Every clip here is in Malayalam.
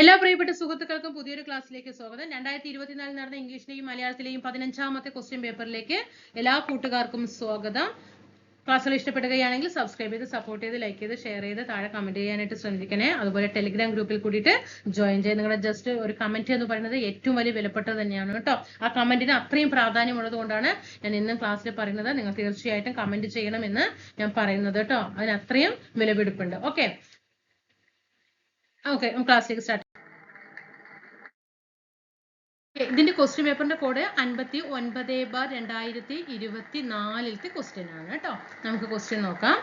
എല്ലാ പ്രിയപ്പെട്ട സുഹൃത്തുക്കൾക്കും പുതിയൊരു ക്ലാസ്സിലേക്ക് സ്വാഗതം. രണ്ടായിരത്തി ഇരുപത്തിനാലിൽ നടന്ന ഇംഗ്ലീഷിലെയും മലയാളത്തിലെയും പതിനഞ്ചാമത്തെ ക്വസ്റ്റ്യൻ പേപ്പറിലേക്ക് എല്ലാ കൂട്ടുകാർക്കും സ്വാഗതം. ക്ലാസ്സുകൾ ഇഷ്ടപ്പെടുകയാണെങ്കിൽ സബ്സ്ക്രൈബ് ചെയ്ത് സപ്പോർട്ട് ചെയ്ത് ലൈക്ക് ചെയ്ത് ഷെയർ ചെയ്ത് താഴെ കമന്റ് ചെയ്യാനായിട്ട് ശ്രമിക്കണേ അതുപോലെ ടെലിഗ്രാം ഗ്രൂപ്പിൽ കൂടിയിട്ട് ജോയിൻ ചെയ്ത് നിങ്ങളുടെ ജസ്റ്റ് ഒരു കമന്റ് എന്ന് പറയുന്നത് ഏറ്റവും വലിയ വിലപ്പെട്ടത് തന്നെയാണ് കേട്ടോ. ആ കമന്റിന് അത്രയും പ്രാധാന്യമുള്ളത് കൊണ്ടാണ് ഞാൻ ഇന്നും ക്ലാസ്സിൽ പറയുന്നത്. നിങ്ങൾ തീർച്ചയായിട്ടും കമന്റ് ചെയ്യണമെന്ന് ഞാൻ പറയുന്നത് കേട്ടോ. അതിന് അത്രയും വിലപിടിപ്പുണ്ട്. ഓക്കെ ഓക്കെ ക്ലാസ്സിലേക്ക് സ്റ്റാർട്ട് ഇതിന്റെ ക്വസ്റ്റ്യൻ പേപ്പറിന്റെ കോഡ് അൻപത്തി ഒൻപത് ബാർ രണ്ടായിരത്തി ഇരുപത്തി നാലിലത്തെ ക്വസ്റ്റ്യൻ ആണ് കേട്ടോ. നമുക്ക് ക്വസ്റ്റ്യൻ നോക്കാം.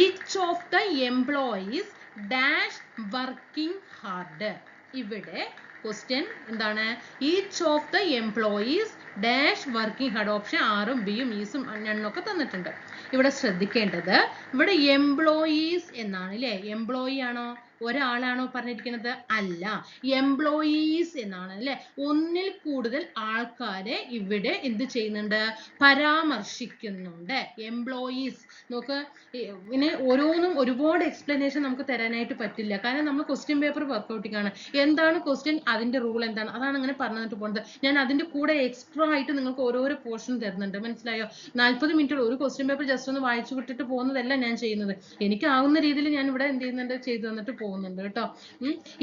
Each of the employees dash working hard ഇവിടെ ക്വസ്റ്റ്യൻ എന്താണ്? Each of the employees dash working hard option ആറും ബിയും ഈസും എണ്ണൊക്കെ തന്നിട്ടുണ്ട്. ഇവിടെ ശ്രദ്ധിക്കേണ്ടത് ഇവിടെ എംപ്ലോയീസ് എന്നാണ് അല്ലേ എംപ്ലോയി ആണോ? ഒരാളാണോ പറഞ്ഞിരിക്കുന്നത്? അല്ല. എംപ്ലോയീസ് എന്നാണ് അല്ലെ? ഒന്നിൽ കൂടുതൽ ആൾക്കാരെ ഇവിടെ എന്ത് ചെയ്യുന്നുണ്ട്? പരാമർശിക്കുന്നുണ്ട്. എംപ്ലോയീസ് നോക്ക് ഇനി ഓരോന്നും ഒരുപാട് എക്സ്പ്ലനേഷൻ നമുക്ക് തരാനായിട്ട് പറ്റില്ല. കാരണം നമ്മൾ ക്വസ്റ്റ്യൻ പേപ്പർ വർക്ക്ഔട്ടിംഗ് ആണ്. എന്താണ് ക്വസ്റ്റ്യൻ അതിന്റെ റൂൾ എന്താണ്? അതാണ് അങ്ങനെ പറഞ്ഞിട്ട് പോകുന്നത് ഞാൻ അതിന്റെ കൂടെ എക്സ്ട്രാ ആയിട്ട് നിങ്ങൾക്ക് ഓരോരോ പോർഷൻ തരുന്നുണ്ട്. മനസ്സിലായോ? നാൽപ്പത് മിനിറ്റ് ഒരു ക്വസ്റ്റ്യൻ പേപ്പർ ജസ്റ്റ് ഒന്ന് വായിച്ചു വിട്ടിട്ട് പോകുന്നതല്ല ഞാൻ ചെയ്യുന്നത്. എനിക്ക് ആവുന്ന രീതിയിൽ ഞാൻ ഇവിടെ എന്ത് ചെയ്യുന്നുണ്ട്? ചെയ്തു തന്നിട്ട് പോകുന്നുണ്ട് കേട്ടോ.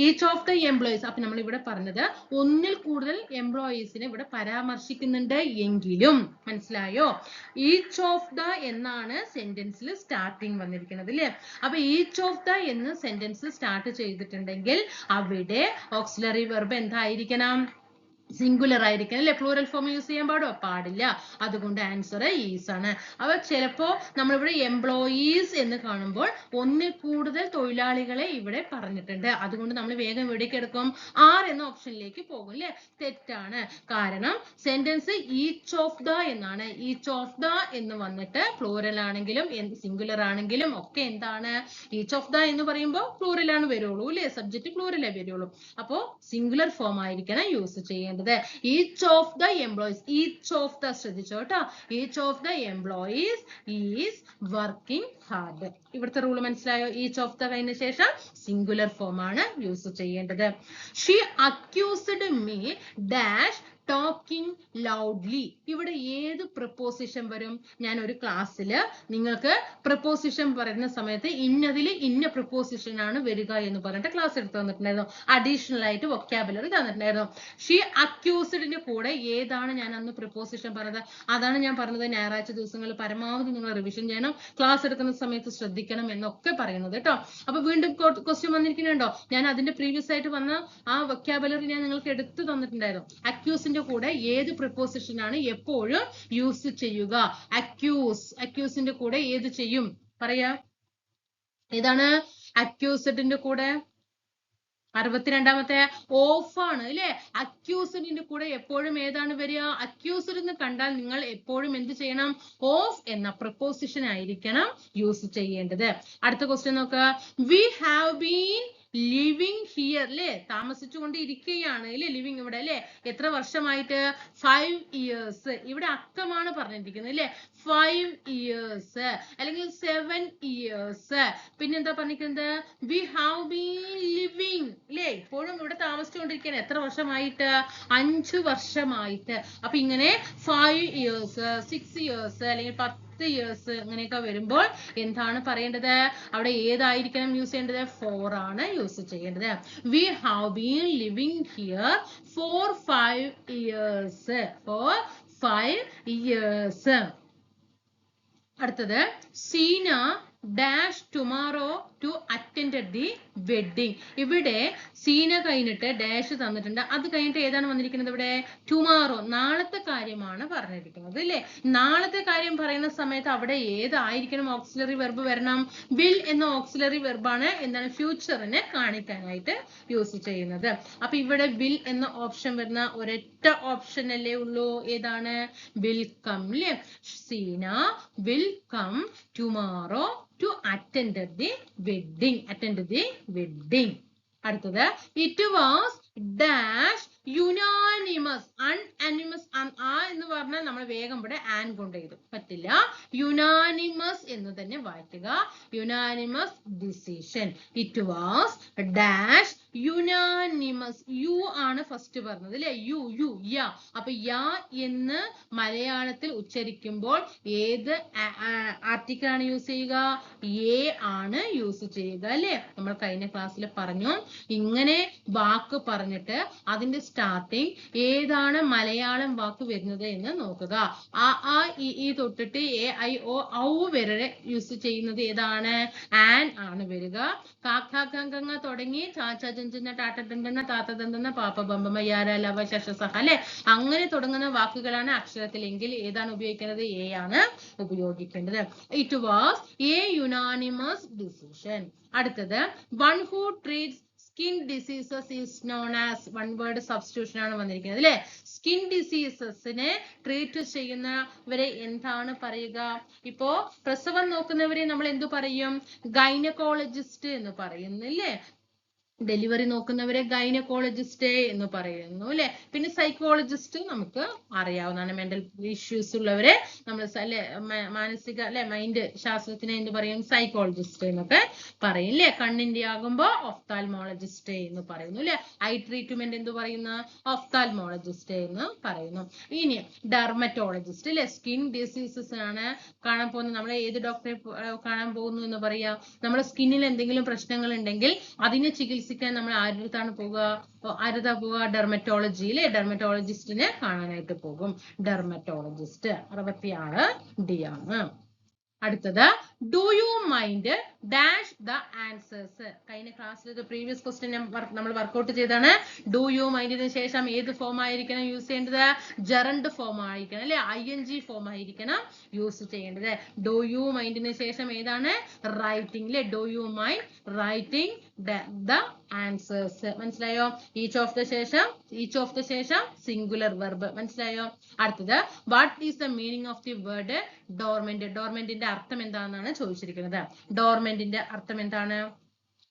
ഈച്ച് ഓഫ് ദ എംപ്ലോയീസ് അപ്പൊ നമ്മൾ ഇവിടെ പറഞ്ഞത് ഒന്നിൽ കൂടുതൽ എംപ്ലോയീസിനെ ഇവിടെ പരാമർശിക്കുന്നുണ്ട് എങ്കിലും. മനസ്സിലായോ? ഈച്ച് ഓഫ് ദ എന്നാണ് സെന്റൻസിൽ സ്റ്റാർട്ടിങ് വന്നിരിക്കുന്നത് അല്ലേ അപ്പൊ ഈച്ച് ഓഫ് ദ എന്ന് സെന്റൻസ് സ്റ്റാർട്ട് ചെയ്തിട്ടുണ്ടെങ്കിൽ അവിടെ ഓക്സിലറി വെർബ് എന്തായിരിക്കണം? സിംഗുലർ ആയിരിക്കണം അല്ലെ? പ്ലൂറൽ ഫോം യൂസ് ചെയ്യാൻ പാടോ? പാടില്ല. അതുകൊണ്ട് ആൻസർ ഈസ് ആണ്. അപ്പൊ ചിലപ്പോ നമ്മളിവിടെ എംപ്ലോയീസ് എന്ന് കാണുമ്പോൾ ഒന്നിൽ കൂടുതൽ തൊഴിലാളികളെ ഇവിടെ പറഞ്ഞിട്ടുണ്ട്. അതുകൊണ്ട് നമ്മൾ വേഗം എടുക്കും. ആർ എന്ന ഓപ്ഷനിലേക്ക് പോകും അല്ലെ? തെറ്റാണ്. കാരണം സെന്റൻസ് ഈച്ച് ഓഫ് ദ എന്നാണ്. ഈച്ച് ഓഫ് ദ എന്ന് വന്നിട്ട് പ്ലൂറൽ ആണെങ്കിലും സിംഗുലർ ആണെങ്കിലും ഒക്കെ എന്താണ്? ഈച്ച് ഓഫ് ദ എന്ന് പറയുമ്പോൾ പ്ലൂറൽ ആണ് വരുള്ളൂ അല്ലെ? സബ്ജക്ട് പ്ലൂറലേ വരുള്ളൂ. അപ്പോ സിംഗുലർ ഫോം ആയിരിക്കണം യൂസ് ചെയ്യേണ്ടത്. Each of the employees each of the ശ്രദ്ധിച്ചോ കേട്ടോ. Each of the employees is working hard ഇവിടുത്തെ റൂൾ മനസ്സിലായോ? ഈച്ച് ഓഫ് ദ കഴിഞ്ഞ ശേഷം സിംഗുലർ ഫോം ആണ് യൂസ് ചെയ്യേണ്ടത്. She accused me dash talking loudly ഇവിടെ ഏത് പ്രപ്പോസിഷൻ വരും? ഞാൻ ഒരു ക്ലാസ്സിൽ നിങ്ങൾക്ക് പ്രപ്പോസിഷൻ പറയുന്ന സമയത്ത് ഇന്നതിൽ ഇന്ന പ്രപ്പോസിഷൻ ആണ് വരിക എന്ന് പറഞ്ഞിട്ട് ക്ലാസ് എടുത്തു തന്നിട്ടുണ്ടായിരുന്നു. അഡീഷണൽ ആയിട്ട് വൊക്കാബുലറി തന്നിട്ടുണ്ടായിരുന്നു. ഷീ അക്യൂസ്ഡിന്റെ കൂടെ ഏതാണ് ഞാൻ അന്ന് പ്രപ്പോസിഷൻ പറഞ്ഞത്? അതാണ് ഞാൻ പറഞ്ഞത് ഞായറാഴ്ച ദിവസങ്ങളിൽ പരമാവധി നിങ്ങൾ റിവിഷൻ ചെയ്യണം. ക്ലാസ് എടുക്കുന്ന സമയത്ത് ശ്രദ്ധിക്കണം എന്നൊക്കെ പറയുന്നത് കേട്ടോ. അപ്പൊ വീണ്ടും ക്വസ്റ്റ്യൻ വന്നിരിക്കുന്നുണ്ടോ? ഞാൻ അതിന്റെ പ്രീവിയസ് ആയിട്ട് വന്ന ആ വൊക്കാബുലറി ഞാൻ നിങ്ങൾക്ക് എടുത്തു തന്നിട്ടുണ്ടായിരുന്നു. അക്യൂസിന്റെ കൂടെ ഏത് പ്രിപ്പോസിഷൻ ആണ് എപ്പോഴും യൂസ് ചെയ്യുക. അക്യൂസ് അക്യൂസിന്റെ കൂടെ ഏത് ചെയ്യും? പറയാ. ഏതാണ്? അക്യൂസഡിന്റെ കൂടെ. അറുപത്തിരണ്ടാമത്തെ ആണ് അല്ലെ? അക്യൂസഡിന്റെ കൂടെ എപ്പോഴും ഏതാണ് വരിക? അക്യൂസഡ് എന്ന് കണ്ടാൽ നിങ്ങൾ എപ്പോഴും എന്ത് ചെയ്യണം? ഓഫ് എന്ന പ്രപ്പോസിഷൻ ആയിരിക്കണം യൂസ് ചെയ്യേണ്ടത്. അടുത്ത ക്വസ്റ്റ്യൻ നോക്കുക we have been living here അല്ലേ താമസിച്ചുകൊണ്ട് ഇരിക്കുകയാണ് അല്ലേ ലിവിങ് ഇവിടെ അല്ലേ എത്ര വർഷമായിട്ട്? ഫൈവ് ഇയേഴ്സ് ഇവിടെ അക്കമാണ് പറഞ്ഞിരിക്കുന്നത് അല്ലേ ഫൈവ് ഇയേഴ്സ് അല്ലെങ്കിൽ സെവൻ ഇയേഴ്സ് പിന്നെന്താ പറഞ്ഞിരിക്കുന്നത്? വി ഹാവ് ബീൻ ലിവിങ് അല്ലേ ഇപ്പോഴും ഇവിടെ താമസിച്ചുകൊണ്ടിരിക്കുകയാണ്. എത്ര വർഷമായിട്ട്? അഞ്ചു വർഷമായിട്ട്. അപ്പൊ ഇങ്ങനെ ഫൈവ് ഇയേഴ്സ് സിക്സ് ഇയേഴ്സ് അല്ലെങ്കിൽ പത്ത് പത്ത് ഇയേഴ്സ് വരുമ്പോൾ എന്താണ് പറയേണ്ടത്? അവിടെ ഏതായിരിക്കണം യൂസ് ചെയ്യേണ്ടത്? ഫോർ ആണ് യൂസ് ചെയ്യേണ്ടത്. We have been living here for five years for five years അടുത്തത് Seena dash tomorrow to attend the wedding ഇവിടെ സീന കഴിഞ്ഞിട്ട് ഡാഷ് തന്നിട്ടുണ്ട്. അത് കഴിഞ്ഞിട്ട് ഏതാണ് വന്നിരിക്കുന്നത് ഇവിടെ? ടുമാറോ നാളത്തെ കാര്യമാണ് പറഞ്ഞിരിക്കുന്നത് അല്ലേ? നാളത്തെ കാര്യം പറയുന്ന സമയത്ത് അവിടെ ഏതായിരിക്കണം ഓക്സിലറി വെർബ് വരണം? വിൽ എന്ന ഓക്സിലറി വെർബാണ് എന്താണ് ഫ്യൂച്ചറിനെ കാണിക്കാനായിട്ട് യൂസ് ചെയ്യുന്നത്. അപ്പൊ ഇവിടെ വിൽ എന്ന ഓപ്ഷൻ വരുന്ന ഒരൊറ്റ ഓപ്ഷൻ അല്ലേ ഉള്ളൂ. ഏതാണ്? വിൽ കം അല്ലേ Seena will come tomorrow to attend the wedding attend the wedding അടുത്തത് it was dash unanimous unanimous ആ എന്ന് പറഞ്ഞാൽ നമ്മൾ വേഗം ഇവിടെ ആൻ കൊണ്ട് എഴുതും. പറ്റില്ല. യുനാനിമസ് എന്ന് തന്നെ വായിക്കുക. Unanimous decision it was dash unanimous U ആണ് ഫസ്റ്റ് പറഞ്ഞത് അല്ലെ യു യു യ അപ്പൊ യ എന്ന് മലയാളത്തിൽ ഉച്ചരിക്കുമ്പോൾ ഏത് ആർട്ടിക്കിൾ ആണ് യൂസ് ചെയ്യുക? എ ആണ് യൂസ് ചെയ്യുക അല്ലെ നമ്മൾ കഴിഞ്ഞ ക്ലാസ്സിൽ പറഞ്ഞു. ഇങ്ങനെ വാക്ക് പറഞ്ഞിട്ട് അതിന്റെ സ്റ്റാർട്ടിങ് ഏതാണ് മലയാളം വാക്ക് വരുന്നത് എന്ന് നോക്കുക. ആ ആ ഇ ഇ തൊട്ടിട്ട് എ ഐ ഒ ഔ വരെ യൂസ് ചെയ്യുന്നത് ഏതാണ്? ആൻ ആണ് വരിക. കാക്കാക്കങ്ങ തുടങ്ങി. ചാച്ച ചഞ്ചന ടാറ്റ ദന്തന താത്ത ദന്തന പാപ്പ ബമ്പമ യാര ലവ ശശസഹ അല്ലെ അങ്ങനെ തുടങ്ങുന്ന വാക്കുകളാണ് അക്ഷരത്തിലെങ്കിൽ ഏതാണ് ഉപയോഗിക്കുന്നത് എ ആണ് ഉപയോഗിക്കേണ്ടത്. It was a unanimous decision അടുത്തത് one who treats skin diseases is known as one word substitution ആണ് വന്നിരിക്കുന്നത് അല്ലെ? സ്കിൻ ഡിസീസസിനെ ട്രീറ്റ് ചെയ്യുന്നവരെ എന്താണ് പറയുക? ഇപ്പോ പ്രസവം നോക്കുന്നവരെ നമ്മൾ എന്തു പറയും? ഗൈനക്കോളജിസ്റ്റ് എന്ന് പറയുന്നില്ലേ? ഡെലിവറി നോക്കുന്നവരെ ഗൈനക്കോളജിസ്റ്റ് എന്ന് പറയുന്നു അല്ലെ? പിന്നെ സൈക്കോളജിസ്റ്റ് നമുക്ക് അറിയാവുന്നതാണ് മെന്റൽ ഇഷ്യൂസ് ഉള്ളവരെ നമ്മൾ അല്ലെ മാനസിക അല്ലെ മൈൻഡ് ശാസ്ത്രത്തിനെ എന്ത് പറയും? സൈക്കോളജിസ്റ്റ് എന്നൊക്കെ പറയും അല്ലെ? കണ്ണിന്റെ ആകുമ്പോ ഒഫ്താൽമോളജിസ്റ്റ് എന്ന് പറയുന്നു അല്ലെ? ഐ ട്രീറ്റ്മെന്റ് എന്ത് പറയുന്ന? ഒഫ്താൽമോളജിസ്റ്റ് എന്ന് പറയുന്നു. ഇനി ഡെർമറ്റോളജിസ്റ്റ് അല്ലെ? സ്കിൻ ഡിസീസസ് ആണ് കാണാൻ പോകുന്നത്. നമ്മൾ ഏത് ഡോക്ടറെ കാണാൻ പോകുന്നു എന്ന് പറയാ. നമ്മുടെ സ്കിന്നിൽ എന്തെങ്കിലും പ്രശ്നങ്ങൾ ഉണ്ടെങ്കിൽ അതിനെ ചികിത്സിക്കാൻ നമ്മൾ ആരുടെ പോവുക? ആരുടെ പോവുക? ഡെർമറ്റോളജിയിലെ ഡെർമറ്റോളജിസ്റ്റിനെ കാണാനായിട്ട് പോകും. ഡെർമറ്റോളജിസ്റ്റ് അറുപത്തിയാറ് ഡി ആണ്. അടുത്തത് do you mind dash the answers കഴിഞ്ഞ ക്ലാസ്സിൽ പ്രീവിയസ് ക്വസ്റ്റ്യൻ നമ്മൾ വർക്ക്ഔട്ട് ചെയ്താണ് ഡു യു മൈൻഡിന് ശേഷം ഏത് ഫോം ആയിരിക്കണം യൂസ് ചെയ്യേണ്ടത്? ജറണ്ട് ഫോം ആയിരിക്കണം അല്ലെ? ഐ എൻ ജി ഫോം ആയിരിക്കണം യൂസ് ചെയ്യേണ്ടത്. ഡു യു മൈൻഡിന് ശേഷം ഏതാണ്? റൈറ്റിംഗ് അല്ലെ do you mind writing the answers മനസ്സിലായോ? ഈച്ച് ഓഫ് ദ ശേഷം ഈച്ച് ഓഫ് ദ ശേഷം സിംഗുലർ വെർബ് മനസ്സിലായോ? അടുത്തത് what is the meaning of the word dormant ഡോർമെന്റിന്റെ അർത്ഥം എന്താണെന്നാണ് ചോദിച്ചിരിക്കുന്നത്. ഡോർമെന്റിന്റെ അർത്ഥം എന്താണ്?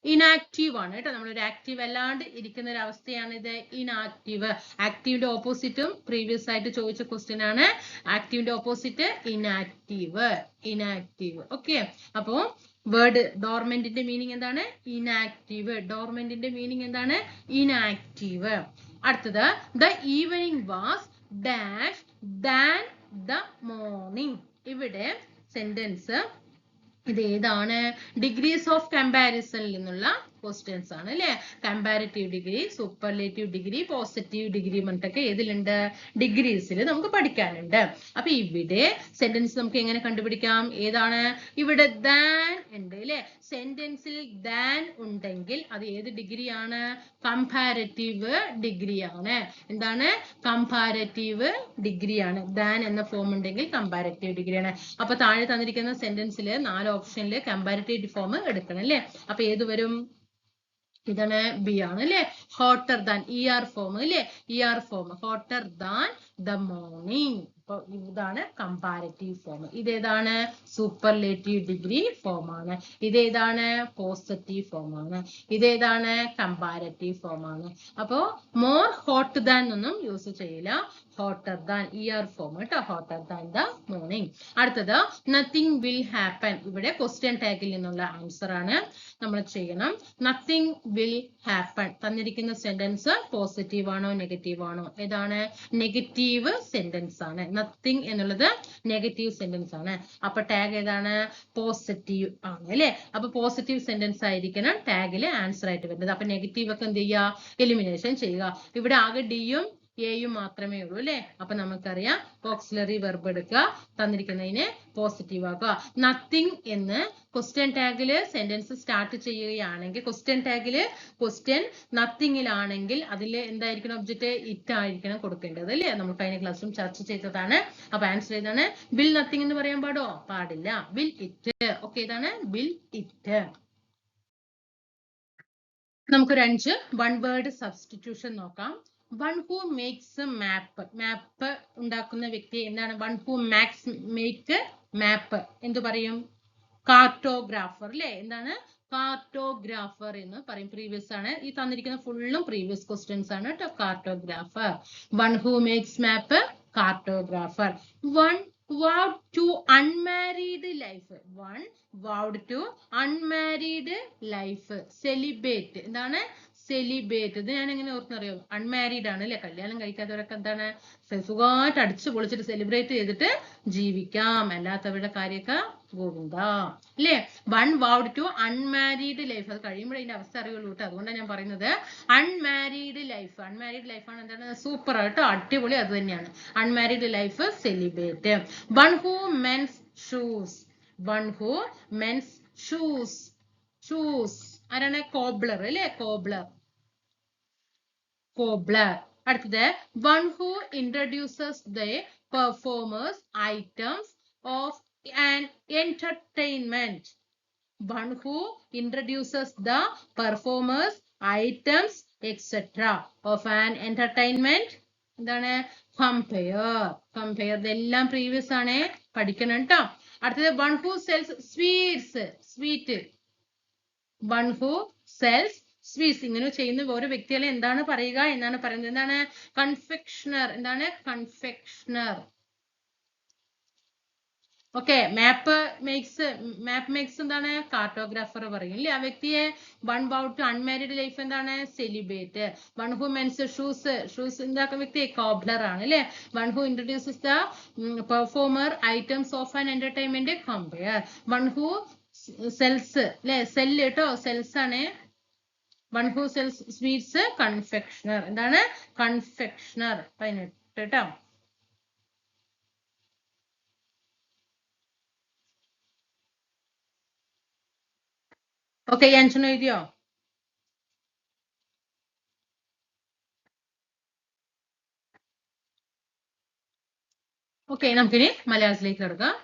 ഇനാക്റ്റീവ് ആണ് കേട്ടോ. നമ്മൾ ഒരു ആക്റ്റീവ് അല്ലാണ്ട് ഇരിക്കുന്ന ഒരു അവസ്ഥയാണ് ഇത് ഇനാക്റ്റീവ് ആക്റ്റീവിന്റെ ഓപ്പോസിറ്റും പ്രീവിയസ് ആയിട്ട് ചോദിച്ച ക്വസ്റ്റ്യൻ ആണ്. ആക്റ്റീവിന്റെ ഓപ്പോസിറ്റ് ഇനാക്റ്റീവ് ഇനാക്റ്റീവ് ഓക്കെ അപ്പോ വേർഡ് ഡോർമെന്റിന്റെ മീനിങ് എന്താണ്? ഇനാക്റ്റീവ് ഡോർമെന്റിന്റെ മീനിങ് എന്താണ്? ഇനാക്റ്റീവ് അടുത്തത് the evening was dash than the morning ഇവിടെ സെന്റൻസ് ഇത് ഏതാണ്? ഡിഗ്രീസ് ഓഫ് കമ്പാരിസണിൽ നിന്നുള്ള ക്വസ്റ്റ്യൻസ് ആണ് അല്ലെ? Comparative degree superlative degree positive degree പറഞ്ഞിട്ടൊക്കെ ഏതിലുണ്ട്? ഡിഗ്രീസിൽ നമുക്ക് പഠിക്കാനുണ്ട്. അപ്പൊ ഇവിടെ സെന്റൻസ് നമുക്ക് എങ്ങനെ കണ്ടുപിടിക്കാം? ഏതാണ്? ഇവിടെ ദാൻ ഉണ്ട് അല്ലെ? സെന്റൻസിൽ ദാൻ ഉണ്ടെങ്കിൽ അത് ഏത് ഡിഗ്രിയാണ് കമ്പാരറ്റീവ് ഡിഗ്രിയാണ് എന്താണ്? കമ്പാരറ്റീവ് ഡിഗ്രിയാണ് ദാൻ എന്ന ഫോം ഉണ്ടെങ്കിൽ കമ്പാരറ്റീവ് ഡിഗ്രിയാണ് അപ്പൊ താഴെ തന്നിരിക്കുന്ന സെന്റൻസിൽ നാല് ഓപ്ഷനിൽ കമ്പാരറ്റീവ് ഫോം എടുക്കണം അല്ലെ? അപ്പൊ ഏത് വരും? ഇതാണ് ബി ആണ് അല്ലെ hotter than E R form അല്ലെ E R form hotter than the morning അപ്പൊ ഇതാണ് കമ്പാരറ്റീവ് ഫോം ഇതേതാണ് സൂപ്പർലേറ്റീവ് ഡിഗ്രി ഫോം ആണ്. ഇതേതാണ് പോസിറ്റീവ് ഫോം ആണ്. ഇതേതാണ് കമ്പാരറ്റീവ് ഫോം ആണ്. അപ്പോ മോർ ഹോട്ട് ദാൻ ഒന്നും യൂസ് ചെയ്യില്ല. ഹോട്ടർ ദാൻ year ഫോം കേട്ടോ? ഹോട്ടർ ദാൻ ദ മോർണിംഗ് അടുത്തത് നത്തിങ് വിൽ ഹാപ്പൻ ഇവിടെ ക്വസ്റ്റ്യൻ ടാഗിൽ നിന്നുള്ള ആൻസർ ആണ് നമ്മൾ ചെയ്യണം. Nothing will happen. തന്നിരിക്കുന്ന സെന്റൻസ് പോസിറ്റീവ് ആണോ നെഗറ്റീവ് ആണോ? ഏതാണ്? നെഗറ്റീവ് സെന്റൻസ് ആണ്. നത്തിങ് എന്നുള്ളത് നെഗറ്റീവ് സെന്റൻസ് ആണ്. അപ്പൊ ടാഗ് ഏതാണ്? പോസിറ്റീവ് ആണ് അല്ലെ? അപ്പൊ പോസിറ്റീവ് സെന്റൻസ് ആയിരിക്കണം ടാഗിൽ ആൻസർ ആയിട്ട് വരുന്നത്. അപ്പൊ നെഗറ്റീവ് ഒക്കെ എന്ത് ചെയ്യുക? എലിമിനേഷൻ ചെയ്യുക. ഇവിടെ ആകെ ഡിയും എയും മാത്രമേ ഉള്ളൂ അല്ലെ? അപ്പൊ നമുക്കറിയാം ഓക്സിലറി വെർബ് എടുക്കുക തന്നിരിക്കുന്നതിനെ പോസിറ്റീവ് ആക്കുക. നത്തിങ് എന്ന് ക്വസ്റ്റ്യൻ ടാഗിൽ സെന്റൻസ് സ്റ്റാർട്ട് ചെയ്യുകയാണെങ്കിൽ ക്വസ്റ്റ്യൻ ടാഗിൽ ക്വസ്റ്റ്യൻ നത്തിങ്ങിലാണെങ്കിൽ അതിൽ എന്തായിരിക്കണം ഒബ്ജക്റ്റ് ഇറ്റ് ആയിരിക്കണം കൊടുക്കേണ്ടത് അല്ലേ? നമ്മൾ കഴിഞ്ഞ ക്ലാസ്സിലും ചർച്ച ചെയ്തതാണ്. അപ്പൊ ആൻസർ ഏതാണ്? ബിൽ നത്തിങ് എന്ന് പറയാൻ പാടോ? പാടില്ല. ബിൽ ഇറ്റ് ഓക്കെ ഇതാണ് ബിൽ ഇറ്റ് നമുക്കൊരു അഞ്ച് വൺ വേർഡ് സബ്സ്റ്റിറ്റ്യൂഷൻ നോക്കാം. One who makes map map ഉണ്ടാക്കുന്ന വ്യക്തി എന്താണ്? One who makes make map എന്തു പറയും? കാർട്ടോഗ്രാഫർ അല്ലേ? എന്താണ്? കാർട്ടോഗ്രാഫർ എന്ന് പറയും പ്രീവിയസ് ആണ്. ഈ തന്നിരിക്കുന്ന ഫുള്ളും പ്രീവിയസ് ക്വസ്റ്റ്യൻസ് ആണ് കേട്ടോ cartographer one who makes map cartographer one vowed to unmarried life. one vowed to unmarried life. celibate എന്താണ്? സെലിബേറ്റ് ഇത് ഞാൻ എങ്ങനെ ഓർത്തറിയോ അൺമാരീഡ് ആണ് അല്ലെ? കല്യാണം കഴിക്കാത്തവരൊക്കെ എന്താണ്? സുഖമായിട്ട് അടിച്ചു പൊളിച്ചിട്ട് സെലിബ്രേറ്റ് ചെയ്തിട്ട് ജീവിക്കാം. അല്ലാത്തവരുടെ കാര്യമൊക്കെ ഗോവിന്ദ അല്ലേ? One vowed to unmarried life അത് കഴിയുമ്പോഴേ അതിന്റെ അവസ്ഥ അറിയുള്ളൂ കേട്ടോ. അതുകൊണ്ടാണ് ഞാൻ പറയുന്നത്. അൺമാരീഡ് ലൈഫ് അൺമാരീഡ് ആണ് എന്താണ്? സൂപ്പർ കേട്ടോ. അടിപൊളി. അത് തന്നെയാണ്. Unmarried life celebrate one who mends shoes one who mends shoes shoes ആരാണ്? കോബ്ലർ അല്ലേ? കോബ്ലർ കോബ്ലർ അടുത്തത് one who introduces the performers items of an entertainment one who introduces the performers items etcetera of an entertainment എന്താണ്? കമ്പയർ കമ്പയർ ഇതെല്ലാം പ്രീവിയസ് ആണ്. പഠിക്കണം കേട്ടോ അടുത്തത് one who sells sweets sweet one who sells sweets ഇങ്ങനെ ചെയ്യുന്ന ഓരോ വ്യക്തികളെ എന്താണ് പറയുക എന്നാണ് പറയുന്നത്? എന്താണ് കൺഫെക്ഷണർ എന്താണ് confectioner okay map makes map makes എന്താണ്? കാർട്ടോഗ്രാഫർ പറയും. അല്ലേ ആ വ്യക്തിയെ വൺ ബൗട്ട് അൺമാരീഡ് ലൈഫ് എന്താണ്? Celebrate one who mends shoes shoes എന്താക്കുന്ന വ്യക്തി കോബ്ലർ ആണ്. അല്ലേ one who introduces the performer items of an entertainment compere one who sells അല്ലെ സെല്ല് കേട്ടോ? സെൽസ് ആണ്. One who sells sweets confectioner എന്താണ്? കൺഫെക്ഷണർ പതിനെട്ട് കേട്ടോ ഓക്കെ അഞ്ചന എഴുതിയോ? ഓക്കെ നമുക്കിനി മലയാളത്തിലേക്ക് കിടക്കാം.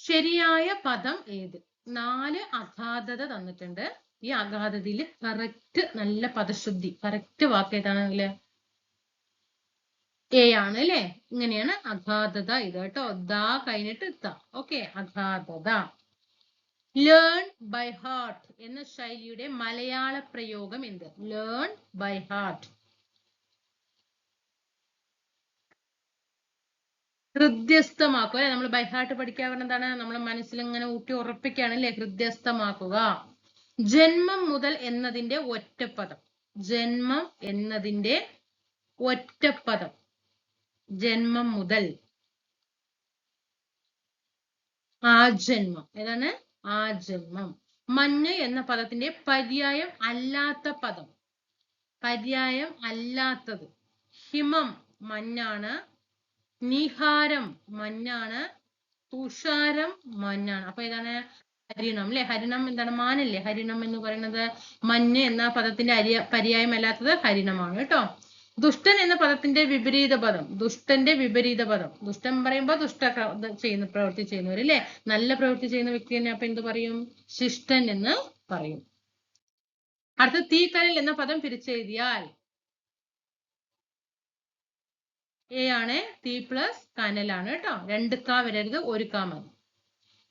ശരിയായ പദം ഏത്? നാല് അഗാധത തന്നിട്ടുണ്ട്. ഈ അഗാധതയിൽ കറക്റ്റ് നല്ല പദശുദ്ധി കറക്റ്റ് വാക്ക് ഏതാണെങ്കിൽ എ ആണ് അല്ലെ? ഇങ്ങനെയാണ് അഗാധത ഇത് കേട്ടോ. ദാ കഴിഞ്ഞിട്ട് ത ഓക്കെ അഗാധത. ലേൺ ബൈ ഹാർട്ട് എന്ന ശൈലിയുടെ മലയാള പ്രയോഗം എന്ത്? ലേൺ ബൈ ഹാർട്ട് ഹൃദ്യസ്ഥമാക്കുക. നമ്മൾ ബൈ ഹാർട്ട് പഠിക്കാൻ എന്താണ്? നമ്മൾ മനസ്സിൽ ഇങ്ങനെ ഊട്ടി ഉറപ്പിക്കുകയാണ് അല്ലെ ഹൃദ്യസ്ഥമാക്കുക. ജന്മം മുതൽ എന്നതിന്റെ ഒറ്റപ്പദം. ജന്മം എന്നതിന്റെ ഒറ്റപ്പദം. ജന്മം മുതൽ. ആ ജന്മം ഏതാണ്? ആ ജന്മം മഞ്ഞ് എന്ന പദത്തിന്റെ പര്യായം അല്ലാത്ത പദം. പര്യായം അല്ലാത്തത്. ഹിമം മഞ്ഞാണ്. നിഹാരം മഞ്ഞാണ്. തുഷാരം മഞ്ഞാണ്. അപ്പൊ ഏതാണ് ഹരിണം അല്ലെ ഹരിണം എന്താണ്? മാനല്ലേ? ഹരിണം എന്ന് പറയുന്നത് മഞ്ഞ് എന്ന പദത്തിന്റെ അരിയ പര്യായം അല്ലാത്തത് ഹരിണമാണ് കേട്ടോ. ദുഷ്ടൻ എന്ന പദത്തിന്റെ വിപരീത പദം. ദുഷ്ടന്റെ വിപരീത പദം. ദുഷ്ടൻ പറയുമ്പോ ദുഷ്ട ചെയ്യുന്ന പ്രവൃത്തി ചെയ്യുന്നവർ അല്ലെ നല്ല പ്രവൃത്തി ചെയ്യുന്ന വ്യക്തി തന്നെ അപ്പൊ എന്ത് പറയും? ശിഷ്ടൻ എന്ന് പറയും. അടുത്ത തീക്കനൽ എന്ന പദം പിരിച്ചെഴുതിയാൽ എ ആണ് തീ പ്ലസ് കനലാണ് കേട്ടോ. രണ്ട് കാ വരരുത് ഒരു കാ മതി.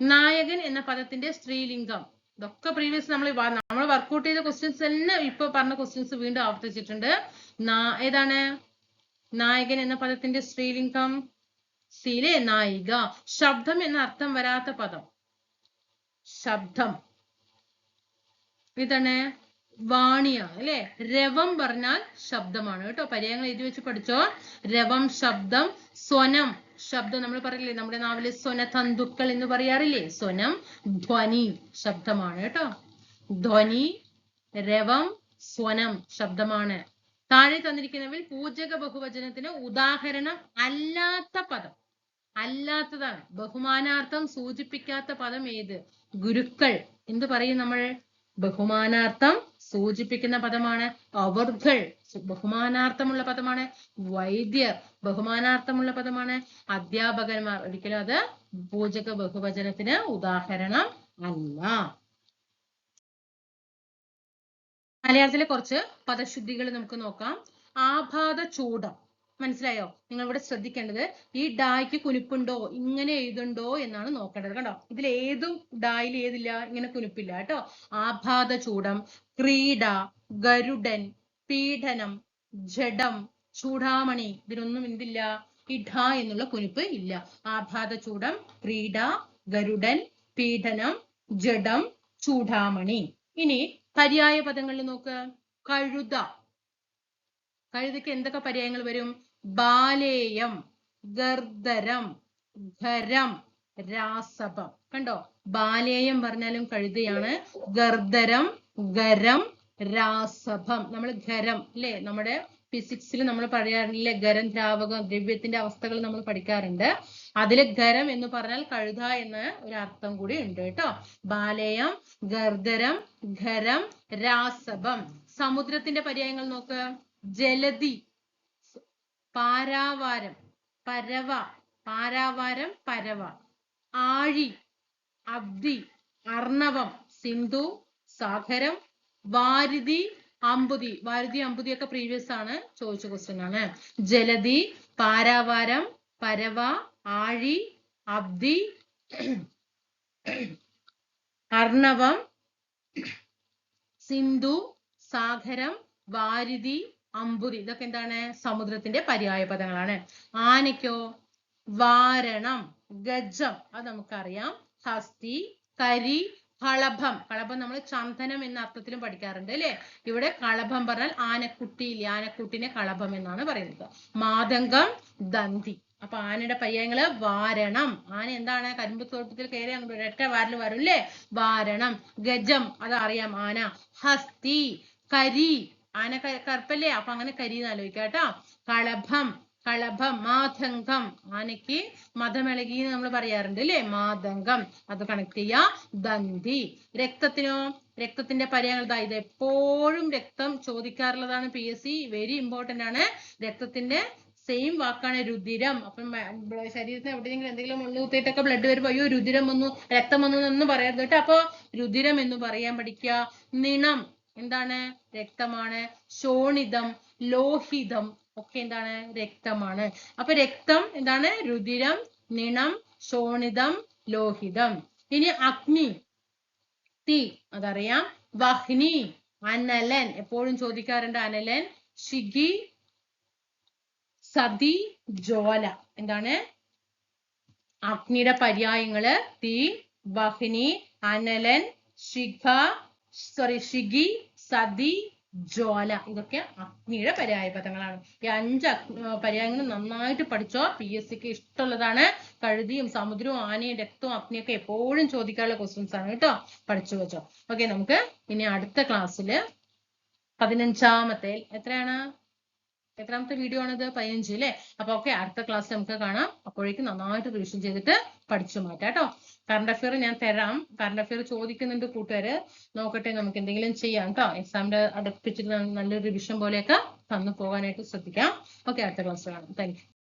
നായകൻ എന്ന പദത്തിന്റെ സ്ത്രീലിംഗം. ഇതൊക്കെ പ്രീവിയസ് നമ്മൾ നമ്മൾ വർക്ക്ഔട്ട് ചെയ്ത ക്വസ്റ്റ്യൻസ് തന്നെ ഇപ്പൊ പറഞ്ഞ ക്വസ്റ്റ്യൻസ് വീണ്ടും ആവർത്തിച്ചിട്ടുണ്ട്. ഏതാണ്? നായകൻ എന്ന പദത്തിന്റെ സ്ത്രീലിംഗം. സീലെ നായിക. ശബ്ദം എന്ന അർത്ഥം വരാത്ത പദം. ശബ്ദം. ഇതാണ് വാണിയാണ് അല്ലെ? രവം പറഞ്ഞാൽ ശബ്ദമാണ്. കേട്ടോ പര്യായങ്ങൾ എഴുതി വെച്ച് പഠിച്ചോ? രവം ശബ്ദം സ്വനം. ശബ്ദം നമ്മൾ പറയില്ലേ? നമ്മുടെ നാവിലെ സ്വനതന്തുക്കൾ എന്ന് പറയാറില്ലേ? സ്വനം ധ്വനി ശബ്ദമാണ്. കേട്ടോ? ധ്വനി രവം സ്വനം ശബ്ദമാണ്. താഴെ തന്നിരിക്കുന്നവയിൽ പൂജക ബഹുവചനത്തിന് ഉദാഹരണം അല്ലാത്ത പദം. അല്ലാത്തതാണ്. ബഹുമാനാർത്ഥം സൂചിപ്പിക്കാത്ത പദം ഏത്? ഗുരുക്കൾ. എന്ത് പറയും നമ്മൾ? ബഹുമാനാർത്ഥം സൂചിപ്പിക്കുന്ന പദമാണ് അവർകൾ ബഹുമാനാർത്ഥമുള്ള പദമാണ് വൈദ്യർ. ബഹുമാനാർത്ഥമുള്ള പദമാണ് അധ്യാപകന്മാർ. ഒരിക്കലും അത് പൂജക ബഹുവചനത്തിന് ഉദാഹരണം അല്ല. മലയാളത്തിലെ കുറച്ച് പദശുദ്ധികൾ നമുക്ക് നോക്കാം. ആഭാത ചൂടം. മനസ്സിലായോ? നിങ്ങൾ ഇവിടെ ശ്രദ്ധിക്കേണ്ടത് ഈ ഡായ്ക്ക് കുനിപ്പുണ്ടോ? ഇങ്ങനെ എഴുതുണ്ടോ എന്നാണ് നോക്കേണ്ടത് കണ്ടോ? ഇതിൽ ഏതും ഡായിൽ ഏതില്ല? ഇങ്ങനെ കുനിപ്പില്ല കേട്ടോ. ആഭാത ചൂടം ക്രീഡ ഗരുഡൻ പീഡനം ജഡം ചൂടാമണി. ഇതിനൊന്നും എന്തില്ല? ഇഡ എന്നുള്ള കുനിപ്പ് ഇല്ല. ആഭാത ചൂടം ക്രീഡ ഗരുഡൻ പീഡനം ജഡം ചൂടാമണി. ഇനി പര്യായ പദങ്ങളിൽ നോക്ക്. കഴുത. കഴുതയ്ക്ക് എന്തൊക്കെ പര്യായങ്ങൾ വരും? ബാലേയം ഗർദരം ഖരം രാസഭം കണ്ടോ? ബാലേയം പറഞ്ഞാലും കഴുതയാണ്. ഗർദരം ഗരം രാസഭം നമ്മൾ ഖരം അല്ലേ നമ്മുടെ ഫിസിക്സിൽ നമ്മൾ പറയാറില്ലേ ഖരം ദ്രാവകം ദ്രവ്യത്തിന്റെ അവസ്ഥകൾ നമ്മൾ പഠിക്കാറുണ്ട്. അതിൽ ഖരം എന്ന് പറഞ്ഞാൽ കഴുത എന്ന ഒരു അർത്ഥം കൂടി ഉണ്ട് കേട്ടോ. ബാലേയം ഗർദരം ഖരം രാസഭം സമുദ്രത്തിന്റെ പര്യായങ്ങൾ നോക്ക്. ജലധി പാരാവാരം പരവ പാരാവാരം പരവ. ആഴി അബ്ദി അർണവം സിന്ധു സാഗരം വാരിധി അമ്പുതി വാരിധി അമ്പുതി ഒക്കെ പ്രീവിയസ് ആണ് ചോദിച്ച ക്വസ്റ്റ്യൻ ആണ്. ജലധി പാരാവാരം പരവ ആഴി അബ്ദി അർണവം സിന്ധു സാഗരം വാരിധി അമ്പുതി ഇതൊക്കെ എന്താണ്? സമുദ്രത്തിന്റെ പര്യായ പദങ്ങളാണ്. ആനയ്ക്കോ? വാരണം. ഗജം. അത് നമുക്കറിയാം. ഹസ്തി കരി കളഭം. കളഭം നമ്മൾ ചന്ദനം എന്ന അർത്ഥത്തിലും പഠിക്കാറുണ്ട് അല്ലെ? ഇവിടെ കളഭം പറഞ്ഞാൽ ആനക്കുട്ടിയില്ലേ ആനക്കുട്ടിനെ കളഭം എന്നാണ് പറയുന്നത്. മാതംഗം ദന്തി. അപ്പൊ ആനയുടെ പര്യായങ്ങൾ വാരണം. ആന എന്താണ്? കരിമ്പ് തോട്ടത്തിൽ കയറി അങ്ങോട്ട് ഒരൊറ്റ വാരൽ വരും അല്ലേ? വാരണം. ഗജം. അതറിയാം ആന. ഹസ്തി കരി ആന കറുപ്പല്ലേ? അപ്പൊ അങ്ങനെ കരിന്ന് ആലോചിക്കാട്ടോ ആലോചിക്കാം കേട്ടോ. കളഭം കളഭം മാതംഗം ആനയ്ക്ക് മതമിളകി എന്ന് നമ്മൾ പറയാറുണ്ട് അല്ലേ? മാതംഗം അത് കണക്ട് ചെയ്യാ. ദന്തി. രക്തത്തിനോ? രക്തത്തിന്റെ പര്യായങ്ങൾ ദാ ഇത് എപ്പോഴും രക്തം ചോദിക്കാറുള്ളതാണ് P S C very important ആണ്. രക്തത്തിന്റെ സെയിം വാക്കാണ് രുധിരം. അപ്പം ശരീരത്തിന് എവിടെയെങ്കിലും എന്തെങ്കിലും ഉള്ളു കുത്തിയിട്ടൊക്കെ ബ്ലഡ് വരുമ്പോ അയ്യോ രുധിരം വന്നു രക്തം വന്നു എന്നൊന്നും പറയരുത് കേട്ടോ. അപ്പൊ രുധിരം എന്ന് പറയാൻ പഠിക്കുക. നിണം. എന്താണ്? രക്തമാണ്. ശോണിതം ലോഹിതം ഒക്കെ എന്താണ്? രക്തമാണ്. അപ്പൊ രക്തം എന്താണ്? രുധിരം നിണം ശോണിതം ലോഹിതം. ഇനി അഗ്നി. തീ. അതറിയാം. വഹ്നി. അനലൻ. എപ്പോഴും ചോദിക്കാറുണ്ട് അനലൻ. ഷിഗി സതി ജ്വാല. എന്താണ്? അഗ്നിയുടെ പര്യായങ്ങൾ. തീ വഹ്നി അനലൻ ശിഖ സോറി ഷിഗി സതി ജ്വാല. ഇതൊക്കെ അഗ്നിയുടെ പര്യായ പദങ്ങളാണ്. ഈ അഞ്ച് പര്യായങ്ങൾ നന്നായിട്ട് പഠിച്ചോ? പി എസ് സിക്ക് ഇഷ്ടമുള്ളതാണ്. കഴുതിയും സമുദ്രവും ആനയും രക്തവും അഗ്നിയൊക്കെ എപ്പോഴും ചോദിക്കാനുള്ള ക്വസ്റ്റ്യൻസ് ആണ് കേട്ടോ. പഠിച്ചു വെച്ചോ. ഓക്കെ നമുക്ക് ഇനി അടുത്ത ക്ലാസ്സിൽ പതിനഞ്ചാമത്തെ എത്രയാണ്? എത്രാമത്തെ വീഡിയോ ആണിത്? പതിനഞ്ച് അല്ലേ? അപ്പൊ ഓക്കെ അടുത്ത ക്ലാസ് നമുക്ക് കാണാം. അപ്പോഴേക്കും നന്നായിട്ട് റിവിഷൻ ചെയ്തിട്ട് പഠിച്ചു മാറ്റാം കേട്ടോ. കറണ്ട് അഫയർ ഞാൻ തരാം. കറണ്ട് അഫയർ ചോദിക്കുന്നുണ്ട് കൂട്ടുകാര്. നോക്കട്ടെ നമുക്ക് എന്തെങ്കിലും ചെയ്യാം കേട്ടോ എക്സാമിന്റെ അടുപ്പിച്ചിട്ട് നല്ലൊരു റിവിഷൻ പോലെയൊക്കെ തന്നു പോകാനായിട്ട് ശ്രദ്ധിക്കാം. ഓക്കെ അടുത്ത ക്ലാസ് കാണാം. താങ്ക്